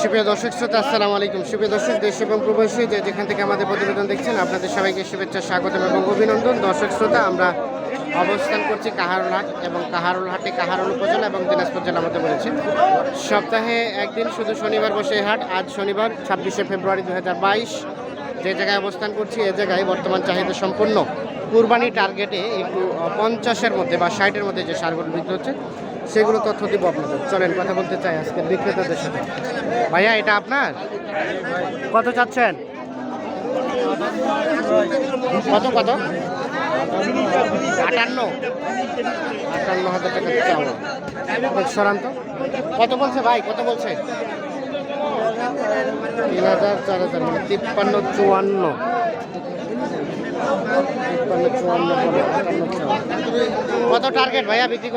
সুপ্রিয় দর্শক শ্রোতা, আসসালামু আলাইকুম। সুপ্রিয় দর্শক, দেশ এবং প্রবাসী যে যেখান থেকে আমাদের প্রতিবেদন দেখছেন, আপনাদের সবাইকে শুভেচ্ছা, স্বাগতম এবং অভিনন্দন। দর্শক শ্রোতা, আমরা অবস্থান করছি কাহারুল হাট এবং কাহারুল হাটে, কাহারুল উপজেলা এবং দিনাজপুর জেলার মধ্যে পড়েছে। সপ্তাহে একদিন শুধু শনিবার বসে হাট, আজ শনিবার, ছাব্বিশে ফেব্রুয়ারি দু হাজার বাইশ। যে জায়গায় অবস্থান করছি, এ জায়গায় বর্তমান চাহিদা সম্পন্ন। কুরবানি টার্গেটে একটু পঞ্চাশের মধ্যে বা ষাটের মধ্যে যে সারগুলো বিক্রি হচ্ছে সেগুলো তথ্য দিব আপনাদের। চলেন, কথা বলতে চাই আজকে বিক্রেতাদের সাথে। ভাইয়া, এটা আপনার? কত চাচ্ছেন? কত কত? আটান্ন। আটান্ন হাজার টাকা চাওয়া সরান্ত। কত বলছে ভাই? কত বলছে? তিন হাজার চার হাজার মানে তিপ্পান্ন, চুয়ান্ন তিপ্পান্ন চুয়ান্ন করে আটান্ন চাওয়া। কত টার্গেট ভাইয়া বিক্রি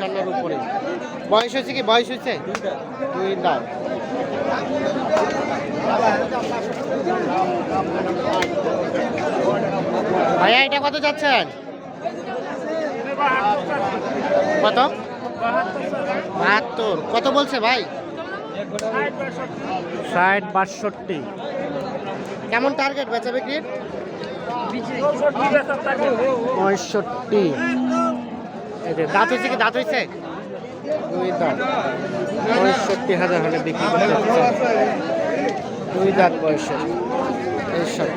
হাজার উপরে বয়স হয়েছে কি? বয়স হয়েছে? দুই দাঁত ভাইয়া, এটা কত যাচ্ছেন? কত? বাহাত্তর। কত বলছে ভাই? ষাট বাষট্টি। কেমন টার্গেট বেচা বিক্রির? পঁয়ষট্টি। দাঁত হয়েছে কি? দাঁত হয়েছে? দুই দাঁত। পঁয়ষট্টি হাজার হলে বিক্রি করতে দুই দাঁত পঁয়ষট্টি। এইসব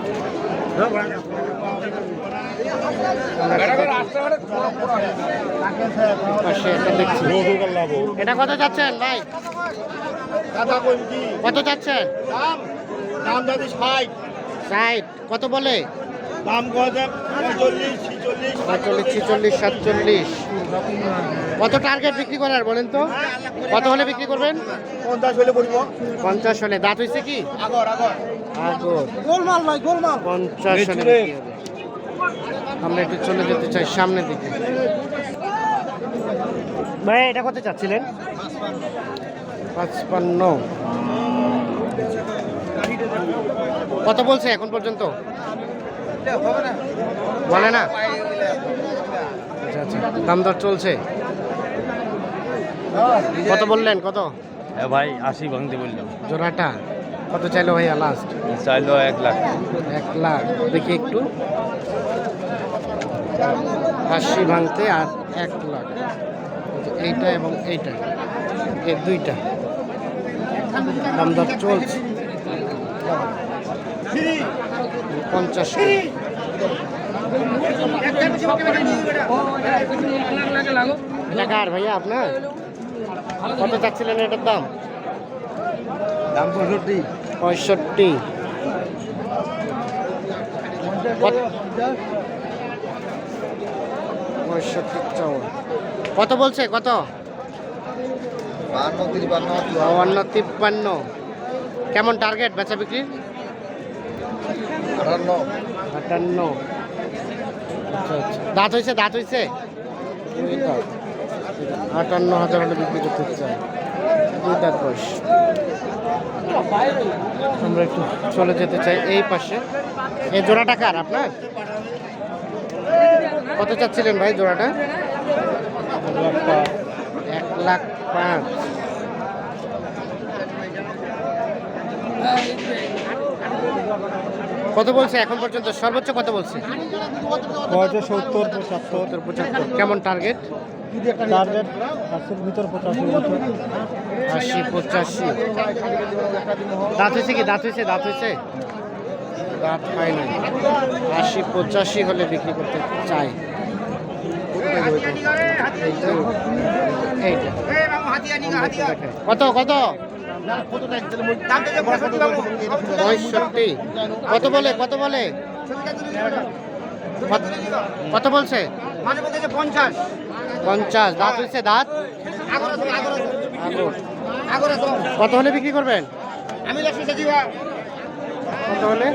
এটা কত যাচ্ছেন ভাই? কত যাচ্ছেন দাম? দাদি ষাট। ষাট। কত বলে? দাম পঁয়তাল্লিশ ছিচল্লিশ সাতচল্লিশ। কত টার্গেট বিক্রি করার বলেন তো? কত হলে বিক্রি করবেন? পঞ্চাশ হলে পড়ব পঞ্চাশ হলে। দাঁত হয়েছে কি? আগর আগর। আগর। গোলমাল ভাই গোলমাল। পঞ্চাশ হলে। আমরা একটু চলে যেতে চাই সামনের দিকে। ভাই এটা কত চাচ্ছিলেন? পাঁচপান্ন। কত বলছে এখন পর্যন্ত? বলে না? আচ্ছা আচ্ছা। দাম দর চলছে? কত বললেন? কত? ভাই আশি ভাঙতে বললাম। জোড়াটা? কত চাইলো ভাইয়া লাস্ট চাইলো এক লাখ। এক লাখ। দেখি একটু। আশি ভাঙতে আর এক লাখ। এইটা এবং এইটা। এই দুইটা। দাম দর চলছে। পঞ্চাশ ভাইয়া আপনার? কত চাচ্ছিলেন এটার দাম? দাম পঁয়ষট্টি। পঁয়ষট্টি। পঁয়ষট্টি কত বলছে? কত? বাউান্ন তিপ্পান্ন কেমন টার্গেট বেচা বিক্রির আটান্ন। আটান্ন। আচ্ছা আচ্ছা। দাঁত হয়েছে দাঁত হয়েছে? আটান্ন হাজার হলে বিক্রি করতে চাই দুই দাঁত বয়স। আমরা একটু চলে যেতে চাই এই পাশে। এই জোড়াটা কার আপনার? কত চাচ্ছিলেন ভাই জোড়াটা? এক লাখ পাঁচ। কত বলছে এখন পর্যন্ত? সর্বোচ্চ কত বলছে? সত্তর পঁচাত্তর। পঁচাত্তর। কেমন টার্গেট টার্গেট আশির ভিতর পঁচাশি আশি পঁচাশি। দাঁত হয়েছে কি? দাঁত হয়েছে? দাঁত হয়েছে? দাঁত হয় আশি পঁচাশি হলে বিক্রি করতে চাই। কত কত? পঁয়ষট্টি। কত বলে কত বলে? কত- বলছে? পঞ্চাশ। দাঁত হয়েছে দাঁত? আগর। কত হলে বিক্রি করবেন? আমি কত হলে?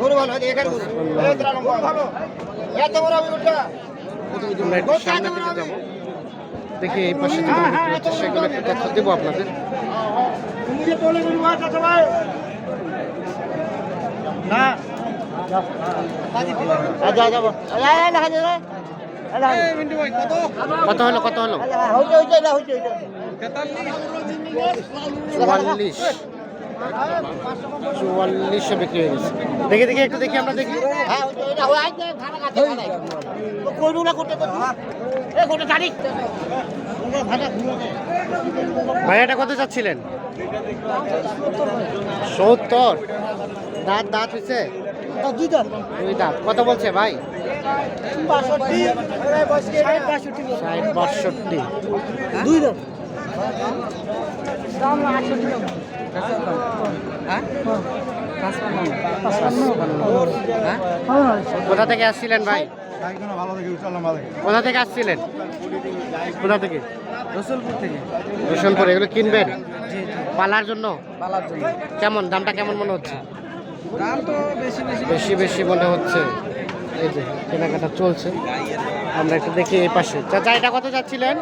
গরু ভালো হয় এখানে গরু ভালো এত বড় দিকে যাব। দেখি এই পাশে যেগুলো বিক্রি হচ্ছে সেগুলো একটু তথ্য দেবো আপনাদের। না কত হলো কত হলো? হইছে হইছে না হইছে হইছে চুয়াল্লিশ। চুয়াল্লিশে বিক্রি হয়ে গেছে। দেখি দেখি একটু দেখি আমরা দেখি। হইছে এটা হই আইছে ভাড়া কাটে ভাড়া তো কইরু না করতে করতে এ কোটা তারিখ ভাড়া ভাই এটা কত চাচ্ছিলেন? সত্তর। দাঁত দাঁত হয়েছে দুই দাঁত। কত বলছে ভাই? বাষট্টি। ষাট বাষট্টি। ষাট বাষট্টি। দুই দাম কোথা থেকে আসছিলেন ভাই? কোথা থেকে আসছিলেন? কোথা থেকে? রসুলপুর থেকে। এগুলো কিনবেন? পালার জন্য? কেমন? দামটা কেমন মনে হচ্ছে? বেশি বেশি বেশি বেশি মনে হচ্ছে। এই যে, কেনাকাটা চলছে। আমরা একটু দেখি এই পাশে। চাচা, এটা কত যাচ্ছিলেন?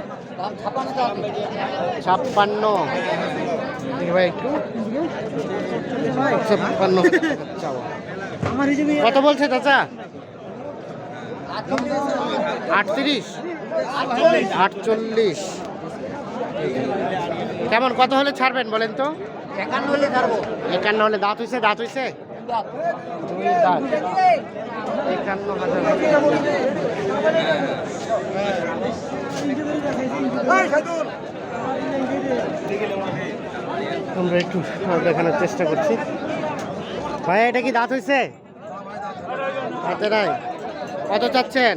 ছাপ্পান্ন। দেখি ভাই একটু কত বলছে চাচা? আটত্রিশ? আটচল্লিশ। কেমন কত হলে ছাড়বেন বলেন তো? একান্ন হলে ছাড়বো। একান্ন হলে দাঁত হইছে দাঁত দাঁত একান্ন হাজার আমরা একটু দেখানোর চেষ্টা করছি। ভাই এটা কি দাঁত হয়েছে দাঁতে নাই। কত চাচ্ছেন?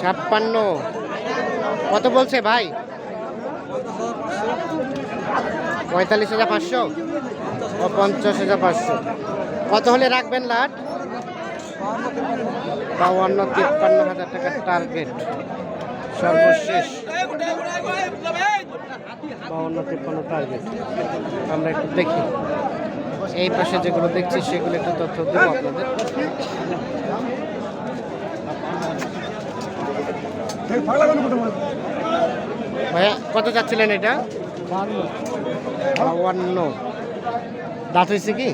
ছাপ্পান্ন। কত বলছে ভাই? পঁয়তাল্লিশ হাজার পাঁচশো? ও, পঞ্চাশ হাজার পাঁচশো। কত হলে রাখবেন লাট? বাউান্ন তিপ্পান্ন হাজার টাকার টার্গেট সর্বশেষ। বাউান্ন তিপ্পান্ন টার্গেট আমরা একটু দেখি। এই পাশে যেগুলো দেখছি, সেগুলো একটু তথ্য দেবো আপনাদের। ভাইয়া, কত চাচ্ছিলেন এটা? বাউান্ন দাঁত হয়েছে কি?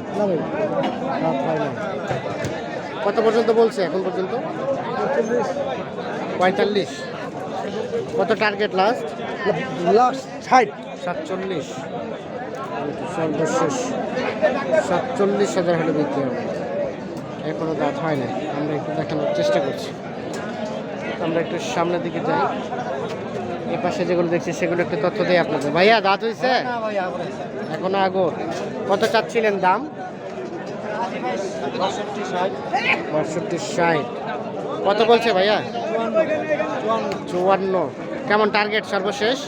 কত পর্যন্ত বলছে এখন পর্যন্ত? পঁয়তাল্লিশ। কত টার্গেট লাস্ট লাস্ট ষাট। সাতচল্লিশ। সর্বশেষ। সাতচল্লিশ হাজার হলে বিক্রি হবে। এখনও দাঁত হয় না আমরা একটু দেখানোর চেষ্টা করছি। আমরা একটু সামনের দিকে যাই। এই পাশে যেগুলো দেখছি, সেগুলো একটু তথ্য দেয় আপনাদের। ভাইয়া, দাঁত হয়েছে এখনও আগর কত চাচ্ছিলেন দাম? বাষট্টি ষাট। কত বলছে ভাইয়া? চুয়ান্ন। কেমন টার্গেট সর্বশেষ?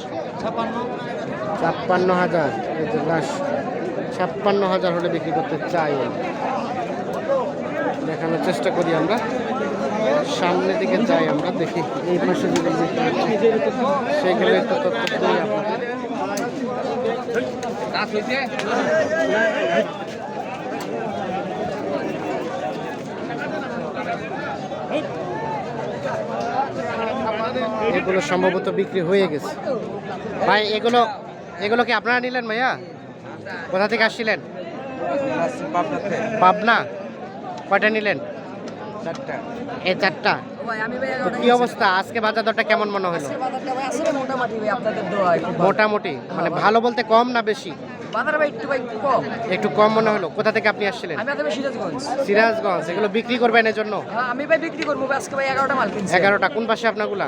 ছাপ্পান্ন। হাজার এই যে লাশ ছাপ্পান্ন হাজার হলে বিক্রি করতে চাই দেখানোর চেষ্টা করি আমরা। সামনের দিকে যাই আমরা দেখি এই পাশে যদি সেগুলো একটু তথ্য আপনাদের। এগুলো সম্ভবত বিক্রি হয়ে গেছে। ভাই এগুলো এগুলো কি আপনারা নিলেন ভাইয়া? কোথা থেকে আসছিলেন? পাবনা। কয়টা নিলেন? চারটা এই চারটা। তো কি অবস্থা? আজকে বাজার দরটা কেমন মনে হলো? মোটামুটি মানে ভালো বলতে কম না বেশি? বাজার ভাই একটু ভাই কম। একটু কম মনে হলো। কোথা থেকে আপনি আসছিলেন? আমি আপনাদের সিরাজগঞ্জ। সিরাজগঞ্জ। এগুলো বিক্রি করবেন এর জন্য হ্যাঁ আমি ভাই বিক্রি করব আজকে ভাই এগারোটা মাল কিনছি। এগারোটা। কোন পাশে আপনাগুলা?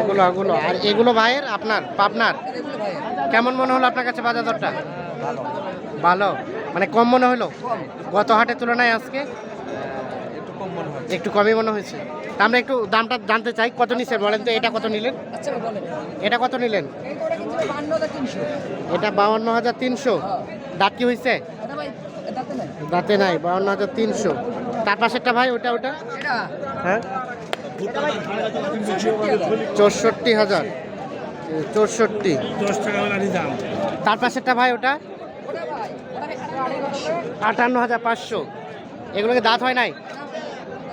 এগুলো এগুলো। আর এগুলো ভাইয়ের? আপনার? পাবনার? কেমন মনে হলো আপনার কাছে বাজার দরটা ভালো। মানে কম মনে হলো? গত হাটের তুলনায় আজকে? একটু কমই মনে হয়েছে। তা আমরা একটু দামটা জানতে চাই কত নিচ্ছেন বলেন তো এটা কত নিলেন? আচ্ছা এটা কত নিলেন? এটা বাউন্ন হাজার তিনশো। দাঁত কি হয়েছে? দাঁতে নাই। বাউন্ন হাজার তিনশো। তার পাশেরটা ভাই ওটা ওটা হ্যাঁ? চৌষট্টি হাজার। চৌষট্টি। তার পাশেরটা ভাই ওটা? আটান্ন হাজার পাঁচশো। এগুলোকে দাঁত হয় নাই?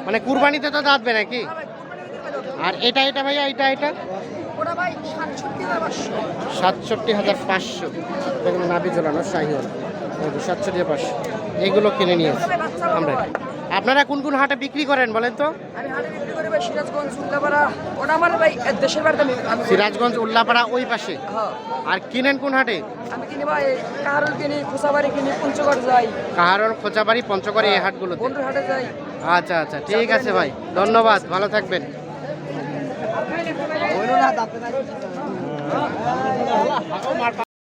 মানে কুরবানিতে তো দাঁতবে নাকি? আর এটা এটা ভাইয়া এটা এটা? সাতষট্টি হাজার পাঁচশো। দেখুন নাবি ঝোলানো শাহিওয়াল। সাতষট্টি হাজার পাঁচশো। এগুলো কিনে নিয়েছি আমরা আপনারা কোন কোন হাটে বিক্রি করেন বলেন তো? সিরাজগঞ্জ উল্লাপাড়া। ওই পাশে? হ্যাঁ আর কিনেন কোন হাটে? আমি কিনি ভাই কারুল কিনি কুসাবাড়ি কিনি পঞ্চগড় যাই। কাহারন খোঁচাবাড়ি পঞ্চগড়ে এই হাটগুলো হাটে যাই। আচ্ছা আচ্ছা ঠিক আছে ভাই। ধন্যবাদ ভালো থাকবেন।